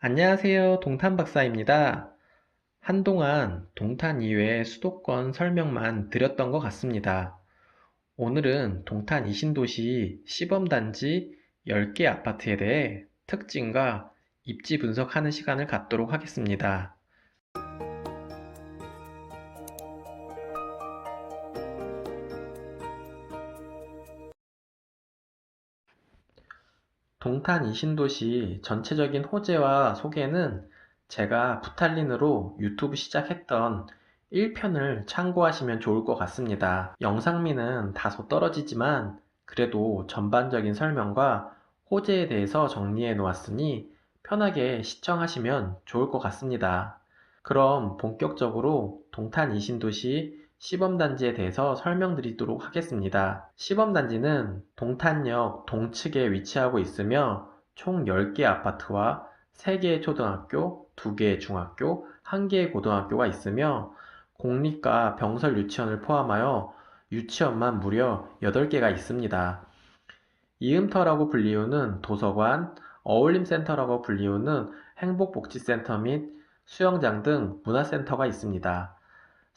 안녕하세요. 동탄 박사입니다. 한동안 동탄 이외의 수도권 설명만 드렸던 것 같습니다. 오늘은 동탄 이신도시 시범단지 10개 아파트에 대해 특징과 입지 분석하는 시간을 갖도록 하겠습니다. 동탄 이신도시 전체적인 호재와 소개는 제가 부탈린으로 유튜브 시작했던 1편을 참고하시면 좋을 것 같습니다. 영상미는 다소 떨어지지만 그래도 전반적인 설명과 호재에 대해서 정리해 놓았으니 편하게 시청하시면 좋을 것 같습니다. 그럼 본격적으로 동탄 이신도시 시범단지에 대해서 설명드리도록 하겠습니다. 시범단지는 동탄역 동측에 위치하고 있으며 총 10개 아파트와 3개의 초등학교, 2개의 중학교, 1개의 고등학교가 있으며 공립과 병설 유치원을 포함하여 유치원만 무려 8개가 있습니다. 이음터라고 불리우는 도서관, 어울림센터라고 불리우는 행복복지센터 및 수영장 등 문화센터가 있습니다.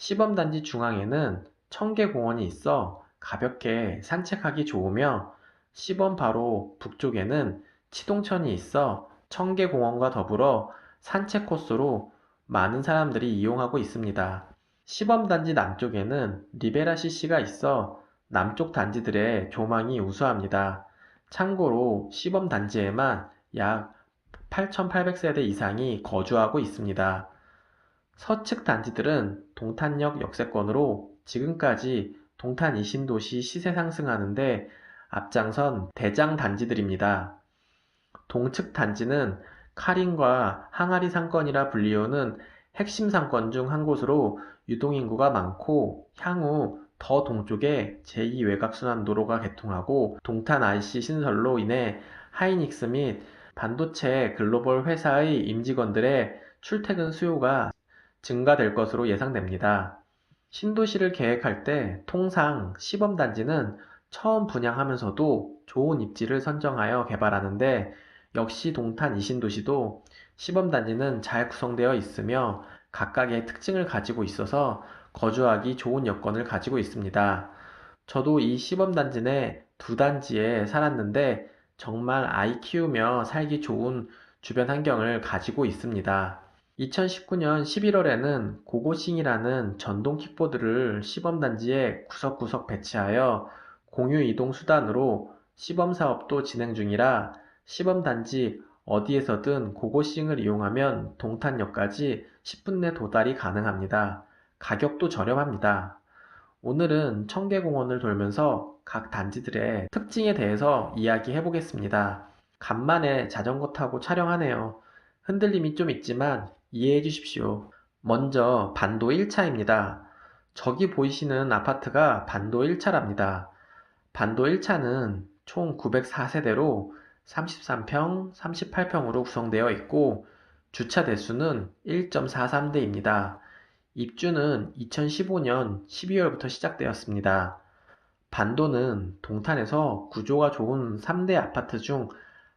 시범단지 중앙에는 청계공원이 있어 가볍게 산책하기 좋으며 시범 바로 북쪽에는 치동천이 있어 청계공원과 더불어 산책 코스로 많은 사람들이 이용하고 있습니다. 시범단지 남쪽에는 리베라 CC가 있어 남쪽 단지들의 조망이 우수합니다. 참고로 시범단지에만 약 8,800세대 이상이 거주하고 있습니다. 서측 단지들은 동탄역 역세권으로 지금까지 동탄 이신도시 시세 상승하는데 앞장선 대장 단지들입니다. 동측 단지는 카린과 항아리 상권이라 불리우는 핵심 상권 중 한 곳으로 유동인구가 많고 향후 더 동쪽에 제2외곽순환도로가 개통하고 동탄 IC 신설로 인해 하이닉스 및 반도체 글로벌 회사의 임직원들의 출퇴근 수요가 증가될 것으로 예상됩니다. 신도시를 계획할 때 통상 시범단지는 처음 분양하면서도 좋은 입지를 선정하여 개발하는데 역시 동탄 이신도시도 시범단지는 잘 구성되어 있으며 각각의 특징을 가지고 있어서 거주하기 좋은 여건을 가지고 있습니다. 저도 이 시범단지 내 두 단지에 살았는데 정말 아이 키우며 살기 좋은 주변 환경을 가지고 있습니다. 2019년 11월에는 고고싱이라는 전동 킥보드를 시범단지에 구석구석 배치하여 공유 이동 수단으로 시범 사업도 진행 중이라 시범단지 어디에서든 고고싱을 이용하면 동탄역까지 10분 내 도달이 가능합니다. 가격도 저렴합니다. 오늘은 청계공원을 돌면서 각 단지들의 특징에 대해서 이야기해 보겠습니다. 간만에 자전거 타고 촬영하네요. 흔들림이 좀 있지만 이해해 주십시오. 먼저 반도 1차입니다. 저기 보이시는 아파트가 반도 1차랍니다. 반도 1차는 총 904세대로 33평, 38평으로 구성되어 있고 주차 대수는 1.43대입니다. 입주는 2015년 12월부터 시작되었습니다. 반도는 동탄에서 구조가 좋은 3대 아파트 중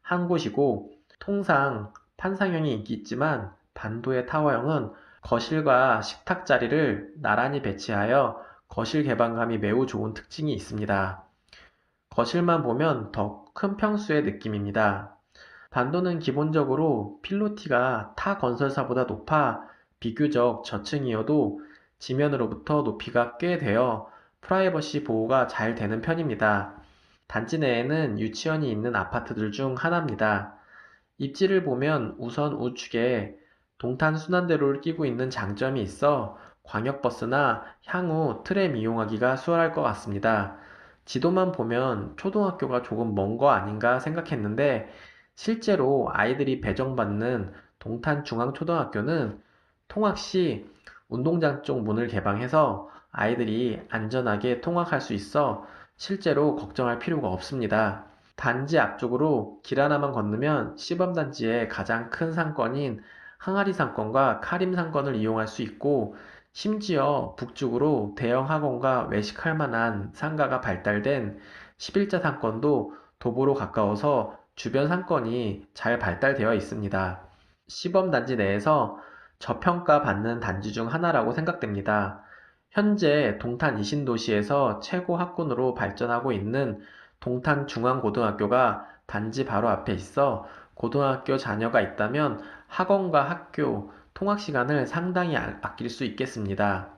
한 곳이고 통상 판상형이 인기 있지만 반도의 타워형은 거실과 식탁 자리를 나란히 배치하여 거실 개방감이 매우 좋은 특징이 있습니다. 거실만 보면 더 큰 평수의 느낌입니다. 반도는 기본적으로 필로티가 타 건설사보다 높아 비교적 저층이어도 지면으로부터 높이가 꽤 되어 프라이버시 보호가 잘 되는 편입니다. 단지 내에는 유치원이 있는 아파트들 중 하나입니다. 입지를 보면 우선 우측에 동탄 순환대로를 끼고 있는 장점이 있어 광역버스나 향후 트램 이용하기가 수월할 것 같습니다. 지도만 보면 초등학교가 조금 먼 거 아닌가 생각했는데 실제로 아이들이 배정받는 동탄 중앙초등학교는 통학 시 운동장 쪽 문을 개방해서 아이들이 안전하게 통학할 수 있어 실제로 걱정할 필요가 없습니다. 단지 앞쪽으로 길 하나만 건너면 시범단지의 가장 큰 상권인 항아리 상권과 카림 상권을 이용할 수 있고 심지어 북쪽으로 대형 학원과 외식할 만한 상가가 발달된 11자 상권도 도보로 가까워서 주변 상권이 잘 발달되어 있습니다. 시범단지 내에서 저평가 받는 단지 중 하나라고 생각됩니다. 현재 동탄 이신도시에서 최고 학군으로 발전하고 있는 동탄 중앙고등학교가 단지 바로 앞에 있어 고등학교 자녀가 있다면 학원과 학교, 통학 시간을 상당히 아- 아낄 수 있겠습니다.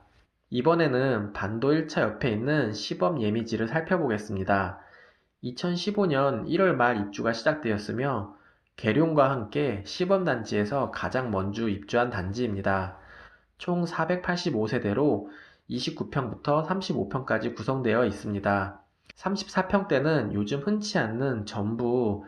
이번에는 반도 1차 옆에 있는 시범 예미지를 살펴보겠습니다. 2015년 1월 말 입주가 시작되었으며 계룡과 함께 시범단지에서 가장 먼저 입주한 단지입니다. 총 485세대로 29평부터 35평까지 구성되어 있습니다. 34평대는 요즘 흔치 않는 전부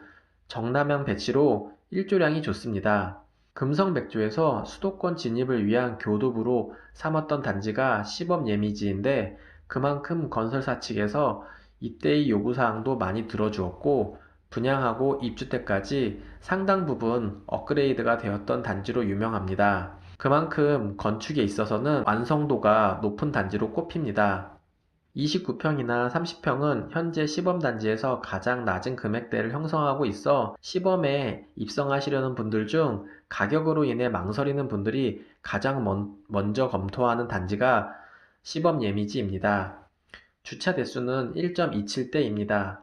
정남향 배치로 일조량이 좋습니다. 금성백조에서 수도권 진입을 위한 교도부로 삼았던 단지가 시범 예미지인데 그만큼 건설사 측에서 이때의 요구사항도 많이 들어주었고 분양하고 입주 때까지 상당 부분 업그레이드가 되었던 단지로 유명합니다. 그만큼 건축에 있어서는 완성도가 높은 단지로 꼽힙니다. 29평이나 30평은 현재 시범단지에서 가장 낮은 금액대를 형성하고 있어 시범에 입성하시려는 분들 중 가격으로 인해 망설이는 분들이 가장 먼, 먼저 검토하는 단지가 시범 예미지입니다. 주차 대수는 1.27대입니다.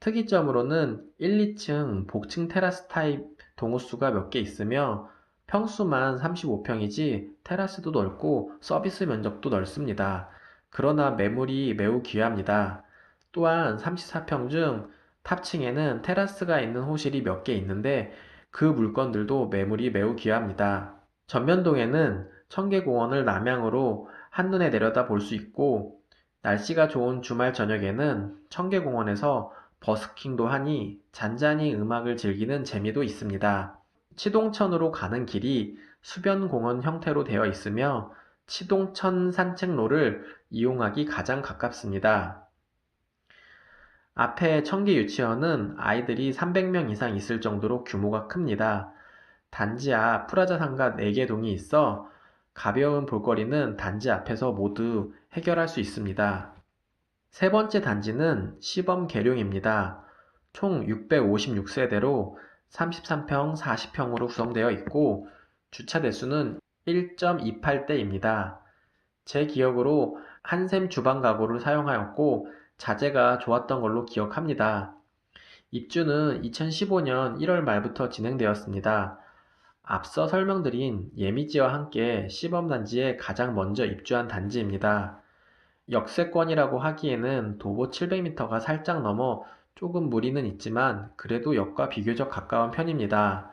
특이점으로는 1, 2층 복층 테라스 타입 동호수가 몇 개 있으며 평수만 35평이지 테라스도 넓고 서비스 면적도 넓습니다. 그러나 매물이 매우 귀합니다. 또한 34평 중 탑층에는 테라스가 있는 호실이 몇 개 있는데 그 물건들도 매물이 매우 귀합니다. 전면동에는 청계공원을 남향으로 한눈에 내려다 볼 수 있고 날씨가 좋은 주말 저녁에는 청계공원에서 버스킹도 하니 잔잔히 음악을 즐기는 재미도 있습니다. 치동천으로 가는 길이 수변공원 형태로 되어 있으며 치동천 산책로를 이용하기 가장 가깝습니다. 앞에 청계 유치원은 아이들이 300명 이상 있을 정도로 규모가 큽니다. 단지 앞 프라자 상가 4개 동이 있어 가벼운 볼거리는 단지 앞에서 모두 해결할 수 있습니다. 세 번째 단지는 시범 계룡입니다. 총 656세대로 33평, 40평으로 구성되어 있고 주차 대수는 1.28대입니다. 제 기억으로 한샘 주방 가구를 사용하였고 자재가 좋았던 걸로 기억합니다. 입주는 2015년 1월 말부터 진행되었습니다. 앞서 설명드린 예미지와 함께 시범단지에 가장 먼저 입주한 단지입니다. 역세권이라고 하기에는 도보 700m가 살짝 넘어 조금 무리는 있지만 그래도 역과 비교적 가까운 편입니다.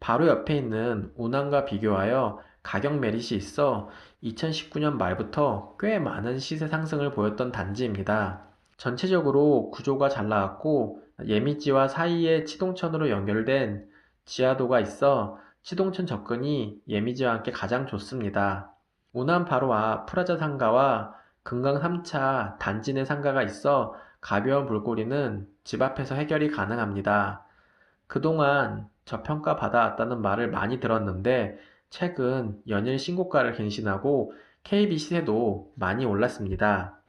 바로 옆에 있는 운항과 비교하여 가격 메릿이 있어 2019년 말부터 꽤 많은 시세 상승을 보였던 단지입니다. 전체적으로 구조가 잘 나왔고 예미지와 사이에 치동천으로 연결된 지하도가 있어 치동천 접근이 예미지와 함께 가장 좋습니다. 운암 바로 앞 프라자 상가와 금강 3차 단지 내 상가가 있어 가벼운 물꼬리는 집 앞에서 해결이 가능합니다. 그동안 저평가 받아왔다는 말을 많이 들었는데 최근 연일 신고가를 갱신하고 KB 시세도 많이 올랐습니다.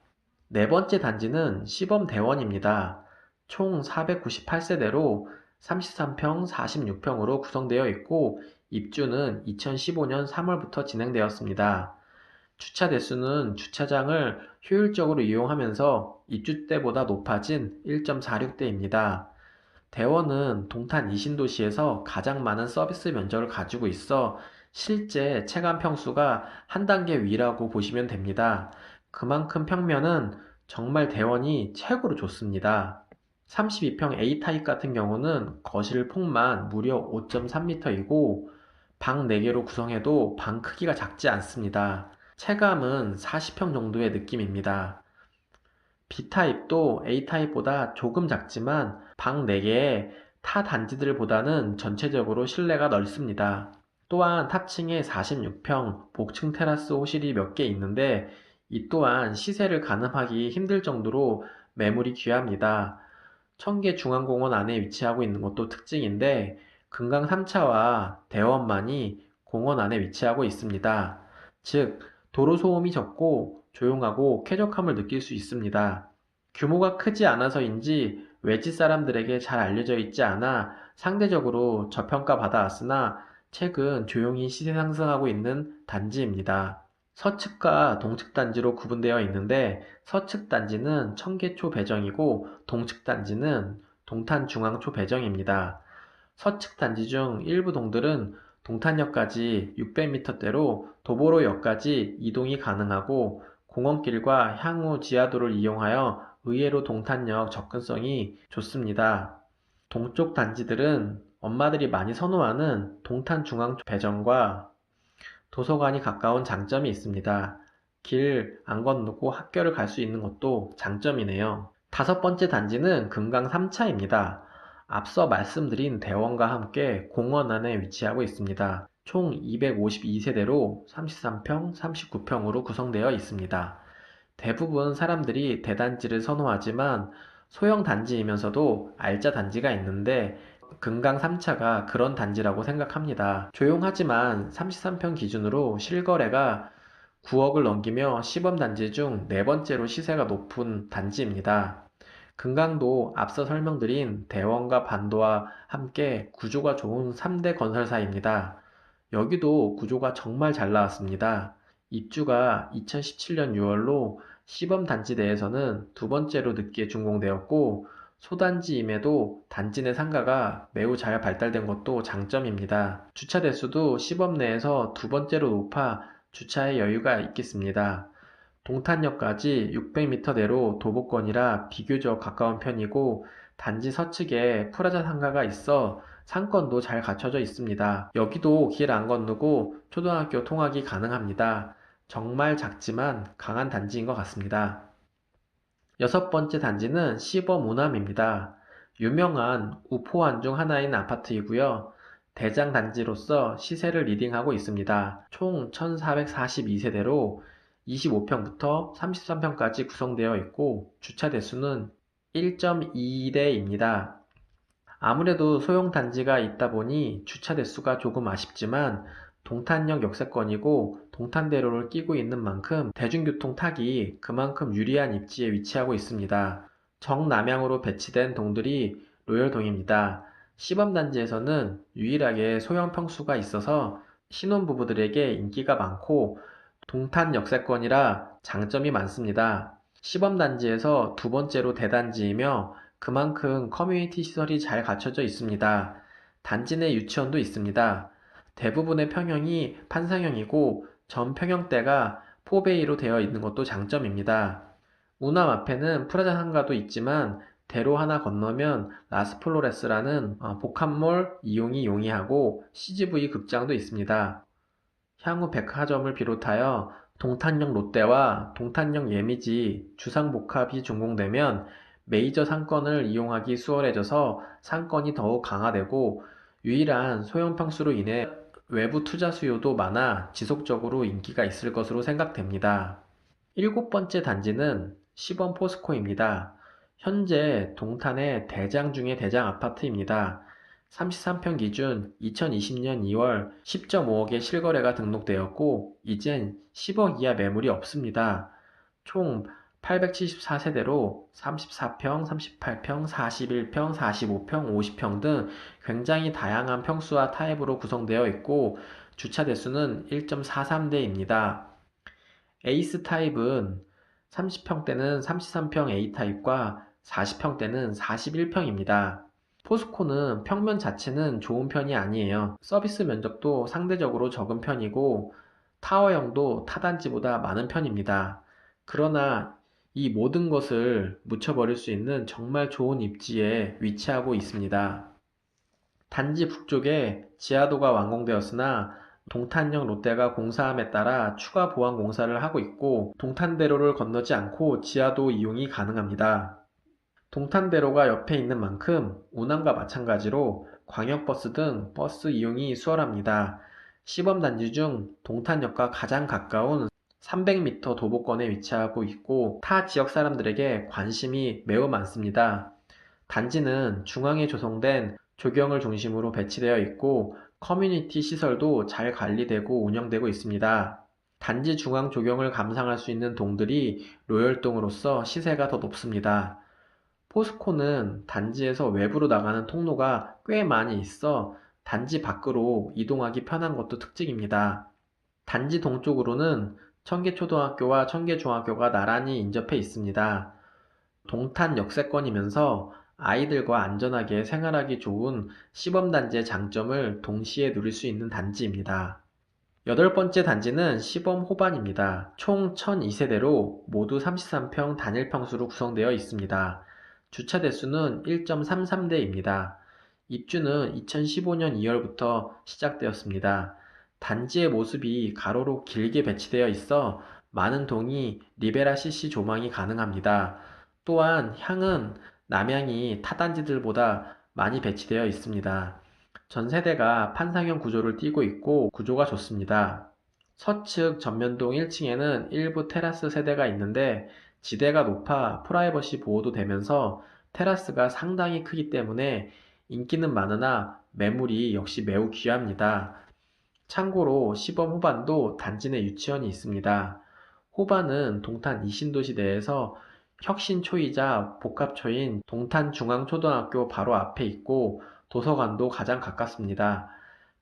네 번째 단지는 시범 대원입니다. 총 498세대로 33평, 46평으로 구성되어 있고 입주는 2015년 3월부터 진행되었습니다. 주차 대수는 주차장을 효율적으로 이용하면서 입주 때보다 높아진 1.46대입니다. 대원은 동탄 이신도시에서 가장 많은 서비스 면적을 가지고 있어 실제 체감 평수가 한 단계 위라고 보시면 됩니다. 그만큼 평면은 정말 대원이 최고로 좋습니다. 32평 A타입 같은 경우는 거실 폭만 무려 5.3m이고 방 4개로 구성해도 방 크기가 작지 않습니다. 체감은 40평 정도의 느낌입니다. B타입도 A타입보다 조금 작지만 방 4개에 타 단지들보다는 전체적으로 실내가 넓습니다. 또한 탑층에 46평 복층 테라스 호실이 몇 개 있는데 이 또한 시세를 가늠하기 힘들 정도로 매물이 귀합니다. 청계 중앙공원 안에 위치하고 있는 것도 특징인데 금강 3차와 대원만이 공원 안에 위치하고 있습니다. 즉 도로 소음이 적고 조용하고 쾌적함을 느낄 수 있습니다. 규모가 크지 않아서인지 외지 사람들에게 잘 알려져 있지 않아 상대적으로 저평가 받아왔으나 최근 조용히 시세 상승하고 있는 단지입니다. 서측과 동측 단지로 구분되어 있는데 서측 단지는 청계초 배정이고 동측 단지는 동탄 중앙초 배정입니다. 서측 단지 중 일부 동들은 동탄역까지 600m대로 도보로역까지 이동이 가능하고 공원길과 향후 지하도를 이용하여 의외로 동탄역 접근성이 좋습니다. 동쪽 단지들은 엄마들이 많이 선호하는 동탄중앙 배정과 도서관이 가까운 장점이 있습니다. 길 안 건너고 학교를 갈 수 있는 것도 장점이네요. 다섯 번째 단지는 금강 3차입니다. 앞서 말씀드린 대원과 함께 공원 안에 위치하고 있습니다. 총 252세대로 33평, 39평으로 구성되어 있습니다. 대부분 사람들이 대단지를 선호하지만 소형 단지이면서도 알짜 단지가 있는데 금강 3차가 그런 단지라고 생각합니다. 조용하지만 33평 기준으로 실거래가 9억을 넘기며 시범단지 중 네 번째로 시세가 높은 단지입니다. 금강도 앞서 설명드린 대원과 반도와 함께 구조가 좋은 3대 건설사입니다. 여기도 구조가 정말 잘 나왔습니다. 입주가 2017년 6월로 시범 단지 내에서는 두 번째로 늦게 준공되었고 소단지임에도 단지 내 상가가 매우 잘 발달된 것도 장점입니다. 주차 대수도 시범 내에서 두 번째로 높아 주차에 여유가 있겠습니다. 동탄역까지 600m 내로 도보권이라 비교적 가까운 편이고 단지 서측에 프라자 상가가 있어 상권도 잘 갖춰져 있습니다. 여기도 길 안 건너고 초등학교 통학이 가능합니다. 정말 작지만 강한 단지인 것 같습니다. 여섯 번째 단지는 시범 우남입니다. 유명한 우포안 중 하나인 아파트이고요. 대장 단지로서 시세를 리딩하고 있습니다. 총 1442세대로 25평부터 33평까지 구성되어 있고 주차 대수는 1.2대입니다. 아무래도 소형 단지가 있다 보니 주차 대수가 조금 아쉽지만 동탄역 역세권이고 동탄대로를 끼고 있는 만큼 대중교통 타기 그만큼 유리한 입지에 위치하고 있습니다. 정남향으로 배치된 동들이 로열동입니다. 시범단지에서는 유일하게 소형 평수가 있어서 신혼부부들에게 인기가 많고 동탄 역세권이라 장점이 많습니다. 시범단지에서 두 번째로 대단지이며 그만큼 커뮤니티 시설이 잘 갖춰져 있습니다. 단지 내 유치원도 있습니다. 대부분의 평형이 판상형이고 전 평형대가 포베이로 되어 있는 것도 장점입니다. 우남 앞에는 프라자 상가도 있지만 대로 하나 건너면 라스플로레스라는 어, 복합몰 이용이 용이하고 CGV 극장도 있습니다. 향후 백화점을 비롯하여 동탄역 롯데와 동탄역 예미지 주상복합이 준공되면 메이저 상권을 이용하기 수월해져서 상권이 더욱 강화되고 유일한 소형 평수로 인해 외부 투자 수요도 많아 지속적으로 인기가 있을 것으로 생각됩니다. 일곱 번째 단지는 시범 포스코입니다. 현재 동탄의 대장 중의 대장 아파트입니다. 33평 기준 2020년 2월 10.5억의 실거래가 등록되었고 이젠 10억 이하 매물이 없습니다. 총 874세대로 34평, 38평, 41평, 45평, 50평 등 굉장히 다양한 평수와 타입으로 구성되어 있고 주차 대수는 1.43대입니다. 에이스 타입은 30평대는 33평 A 타입과 40평대는 41평입니다. 포스코는 평면 자체는 좋은 편이 아니에요. 서비스 면적도 상대적으로 적은 편이고 타워형도 타단지보다 많은 편입니다. 그러나 이 모든 것을 묻혀버릴 수 있는 정말 좋은 입지에 위치하고 있습니다. 단지 북쪽에 지하도가 완공되었으나 동탄역 롯데가 공사함에 따라 추가 보완 공사를 하고 있고 동탄대로를 건너지 않고 지하도 이용이 가능합니다. 동탄대로가 옆에 있는 만큼 운항과 마찬가지로 광역버스 등 버스 이용이 수월합니다. 시범단지 중 동탄역과 가장 가까운 300m 도보권에 위치하고 있고 타 지역 사람들에게 관심이 매우 많습니다. 단지는 중앙에 조성된 조경을 중심으로 배치되어 있고 커뮤니티 시설도 잘 관리되고 운영되고 있습니다. 단지 중앙 조경을 감상할 수 있는 동들이 로열동으로서 시세가 더 높습니다. 포스코는 단지에서 외부로 나가는 통로가 꽤 많이 있어 단지 밖으로 이동하기 편한 것도 특징입니다. 단지 동쪽으로는 청계초등학교와 청계중학교가 나란히 인접해 있습니다. 동탄 역세권이면서 아이들과 안전하게 생활하기 좋은 시범단지의 장점을 동시에 누릴 수 있는 단지입니다. 여덟 번째 단지는 시범 호반입니다. 총 1002세대로 모두 33평 단일 평수로 구성되어 있습니다. 주차 대수는 1.33대입니다. 입주는 2015년 2월부터 시작되었습니다. 단지의 모습이 가로로 길게 배치되어 있어 많은 동이 리베라 CC 조망이 가능합니다. 또한 향은 남향이 타단지들보다 많이 배치되어 있습니다. 전 세대가 판상형 구조를 띠고 있고 구조가 좋습니다. 서측 전면동 1층에는 일부 테라스 세대가 있는데 지대가 높아 프라이버시 보호도 되면서 테라스가 상당히 크기 때문에 인기는 많으나 매물이 역시 매우 귀합니다. 참고로 시범 호반도 단지 내 유치원이 있습니다. 호반은 동탄 이신도시 내에서 혁신초이자 복합초인 동탄중앙초등학교 바로 앞에 있고 도서관도 가장 가깝습니다.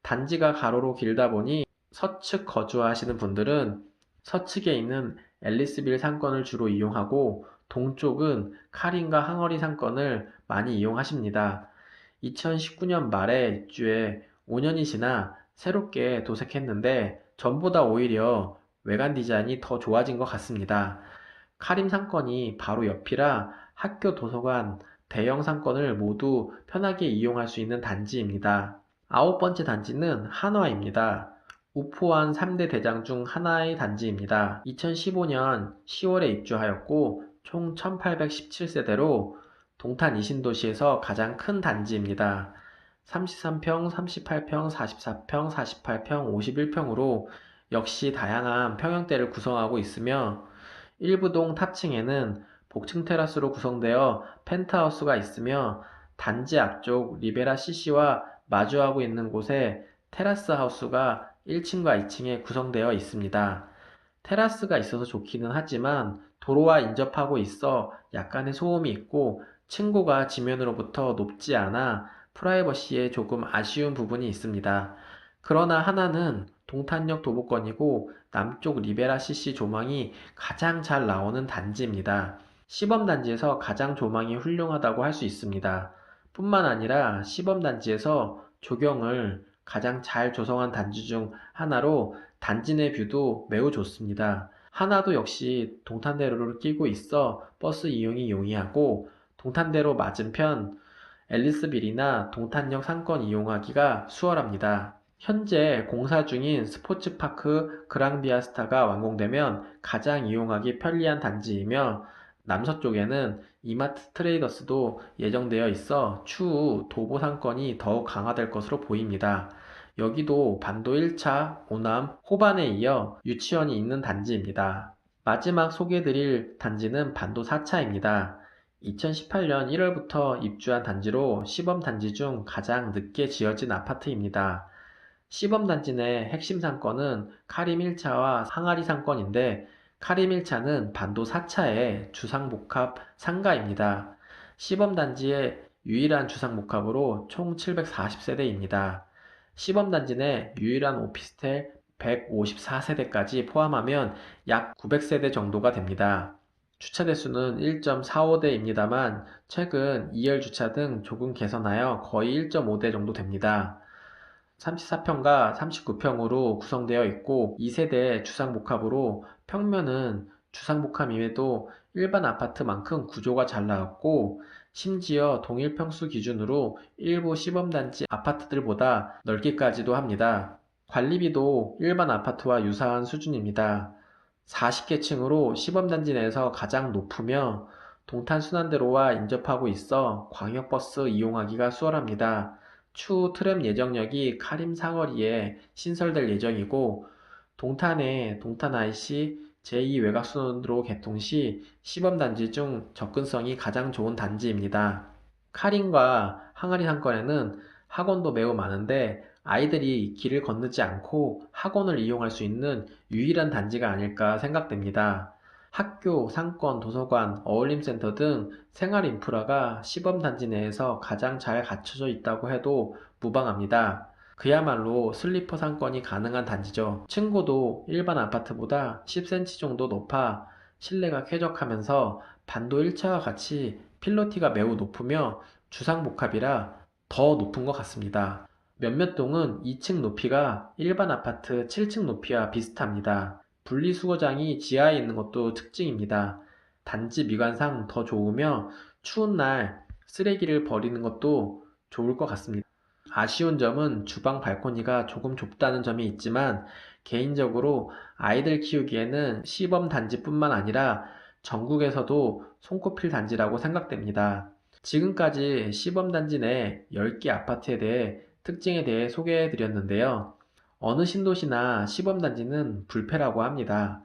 단지가 가로로 길다 보니 서측 거주하시는 분들은 서측에 있는 앨리스빌 상권을 주로 이용하고 동쪽은 카린과 항어리 상권을 많이 이용하십니다. 2019년 말에 입주해 5년이 지나 새롭게 도색했는데 전보다 오히려 외관 디자인이 더 좋아진 것 같습니다. 카림 상권이 바로 옆이라 학교 도서관, 대형 상권을 모두 편하게 이용할 수 있는 단지입니다. 아홉 번째 단지는 한화입니다. 우포한 3대 대장 중 하나의 단지입니다. 2015년 10월에 입주하였고 총 1817세대로 동탄 이신도시에서 가장 큰 단지입니다. 33평, 38평, 44평, 48평, 51평으로 역시 다양한 평형대를 구성하고 있으며 일부 동 탑층에는 복층 테라스로 구성되어 펜트하우스가 있으며 단지 앞쪽 리베라 CC와 마주하고 있는 곳에 테라스 하우스가 1층과 2층에 구성되어 있습니다. 테라스가 있어서 좋기는 하지만 도로와 인접하고 있어 약간의 소음이 있고 층고가 지면으로부터 높지 않아 프라이버시에 조금 아쉬운 부분이 있습니다. 그러나 하나는 동탄역 도보권이고 남쪽 리베라 CC 조망이 가장 잘 나오는 단지입니다. 시범단지에서 가장 조망이 훌륭하다고 할 수 있습니다. 뿐만 아니라 시범단지에서 조경을 가장 잘 조성한 단지 중 하나로 단지 내 뷰도 매우 좋습니다. 하나도 역시 동탄대로를 끼고 있어 버스 이용이 용이하고 동탄대로 맞은편 앨리스빌이나 동탄역 상권 이용하기가 수월합니다. 현재 공사 중인 스포츠파크 그랑비아스타가 완공되면 가장 이용하기 편리한 단지이며 남서쪽에는 이마트 트레이더스도 예정되어 있어 추후 도보 상권이 더욱 강화될 것으로 보입니다. 여기도 반도 1차, 오남, 호반에 이어 유치원이 있는 단지입니다. 마지막 소개해드릴 단지는 반도 4차입니다. 2018년 1월부터 입주한 단지로 시범 단지 중 가장 늦게 지어진 아파트입니다. 시범 단지 내 핵심 상권은 카림 1차와 항아리 상권인데 카림 1차는 반도 4차의 주상복합 상가입니다. 시범 단지의 유일한 주상복합으로 총 740세대입니다. 시범 단지 내 유일한 오피스텔 154세대까지 포함하면 약 900세대 정도가 됩니다. 주차 대수는 1.45대입니다만 최근 2열 주차 등 조금 개선하여 거의 1.5대 정도 됩니다. 34평과 39평으로 구성되어 있고 2세대 주상복합으로 평면은 주상복합임에도 일반 아파트만큼 구조가 잘 나왔고 심지어 동일 평수 기준으로 일부 시범단지 아파트들보다 넓기까지도 합니다. 관리비도 일반 아파트와 유사한 수준입니다. 40개 층으로 시범단지 내에서 가장 높으며 동탄순환대로와 인접하고 있어 광역버스 이용하기가 수월합니다. 추후 트램 예정역이 카림 사거리에 신설될 예정이고 동탄의 동탄 IC 제2 외곽순환도로 개통 시 시범단지 중 접근성이 가장 좋은 단지입니다. 카림과 항아리 상권에는 학원도 매우 많은데 아이들이 길을 건너지 않고 학원을 이용할 수 있는 유일한 단지가 아닐까 생각됩니다. 학교, 상권, 도서관, 어울림센터 등 생활 인프라가 시범단지 내에서 가장 잘 갖춰져 있다고 해도 무방합니다. 그야말로 슬리퍼 상권이 가능한 단지죠. 층고도 일반 아파트보다 10cm 정도 높아 실내가 쾌적하면서 반도 1차와 같이 필로티가 매우 높으며 주상복합이라 더 높은 것 같습니다. 몇몇 동은 2층 높이가 일반 아파트 7층 높이와 비슷합니다. 분리수거장이 지하에 있는 것도 특징입니다. 단지 미관상 더 좋으며 추운 날 쓰레기를 버리는 것도 좋을 것 같습니다. 아쉬운 점은 주방 발코니가 조금 좁다는 점이 있지만 개인적으로 아이들 키우기에는 시범 단지뿐만 아니라 전국에서도 손꼽힐 단지라고 생각됩니다. 지금까지 시범 단지 내 10개 아파트에 대해 특징에 대해 소개해 드렸는데요. 어느 신도시나 시범 단지는 불패라고 합니다.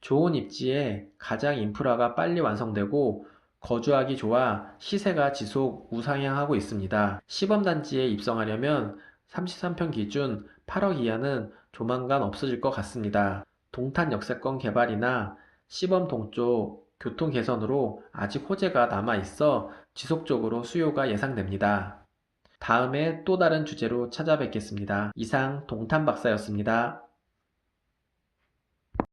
좋은 입지에 가장 인프라가 빨리 완성되고 거주하기 좋아 시세가 지속 우상향하고 있습니다. 시범단지에 입성하려면 33평 기준 8억 이하는 조만간 없어질 것 같습니다. 동탄 역세권 개발이나 시범 동쪽 교통 개선으로 아직 호재가 남아 있어 지속적으로 수요가 예상됩니다. 다음에 또 다른 주제로 찾아뵙겠습니다. 이상 동탄 박사였습니다.